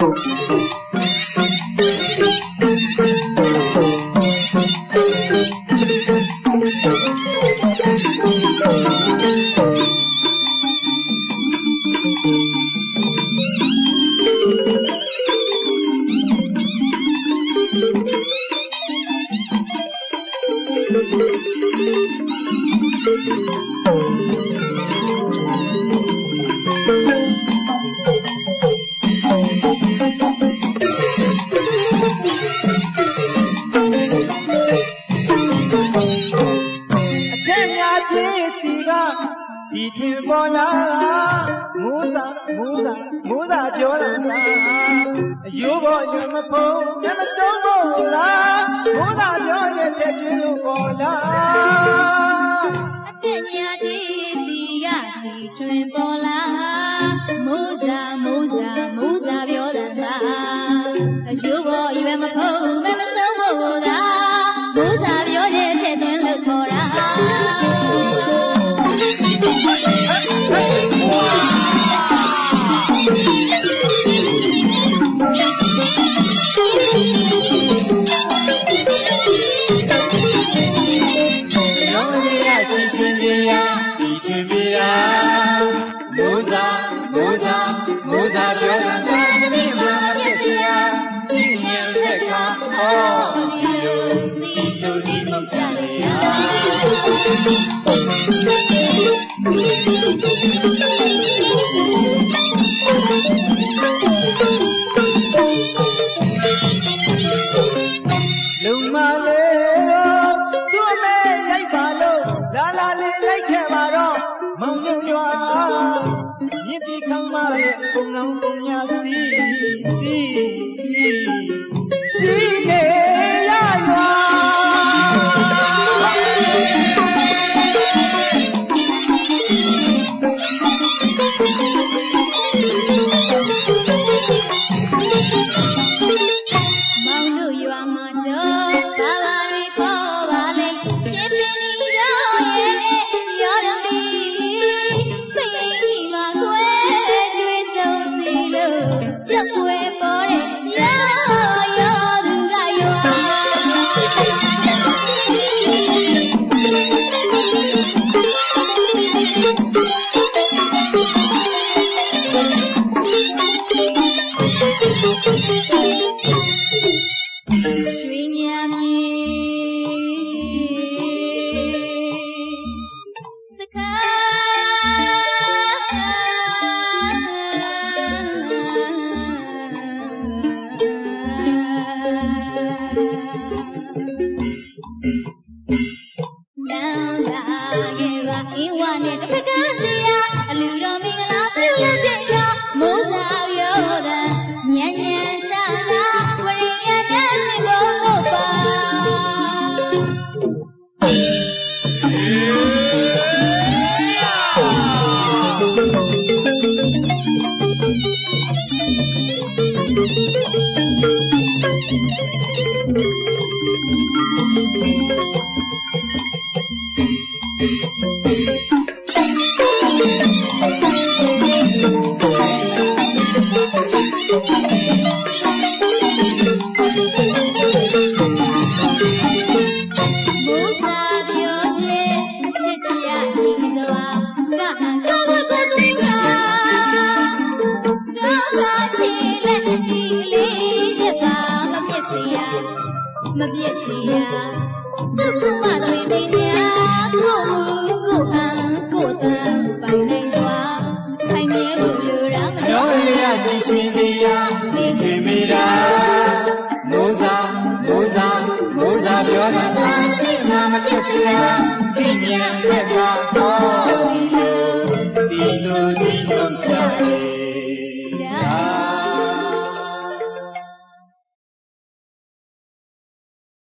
အ မိုးစာမိုးစာမိုးစာပြောတာလားအယိုးပေါ်ယူမဖုံးမျက်မဆုံးဖို့လားမိုးစာပြောတဲ့တဲ့ပြင်းလို့ပေါ်လာအချက်ညာကြီးစီကဒီတွင်ပေါ်လာမိုးစာမိုးစာမိုးစာပြောတယ်လားအယိုးပေါ်ရွယ်မဖုံးမမ မိုးစာပြောတာသာသမီးမှာပြည့်စရာဒီမြင်တဲ့ကအော်ဒီလိုဒီဆိုကြည့်လို့ကြလေရာလုံ အင်းဝနဲ့တစ်ဖက်ကစီယာအလူတော်မင်္ဂလာပြုလုပ်တဲ့ကမိုးစာပြောတာညံ့ညံ့ မပြည့်စင်ရဒုက္ခမတော်ရင်နေရကိုမူကိုဟန်ကိုတန်ပိုင်နိုင်စွာထိုင်မြဲလို့လူရာမတော်ရရကြည်ရှင်တရားနေခြင်းမိတာမိုးစာမိုးစာမိုးစာပြောတာသာရှိနာမပြည့်စင်ရခရိယံရက်တော်ဒီလိုဒီလိုဒီလိုချာတယ်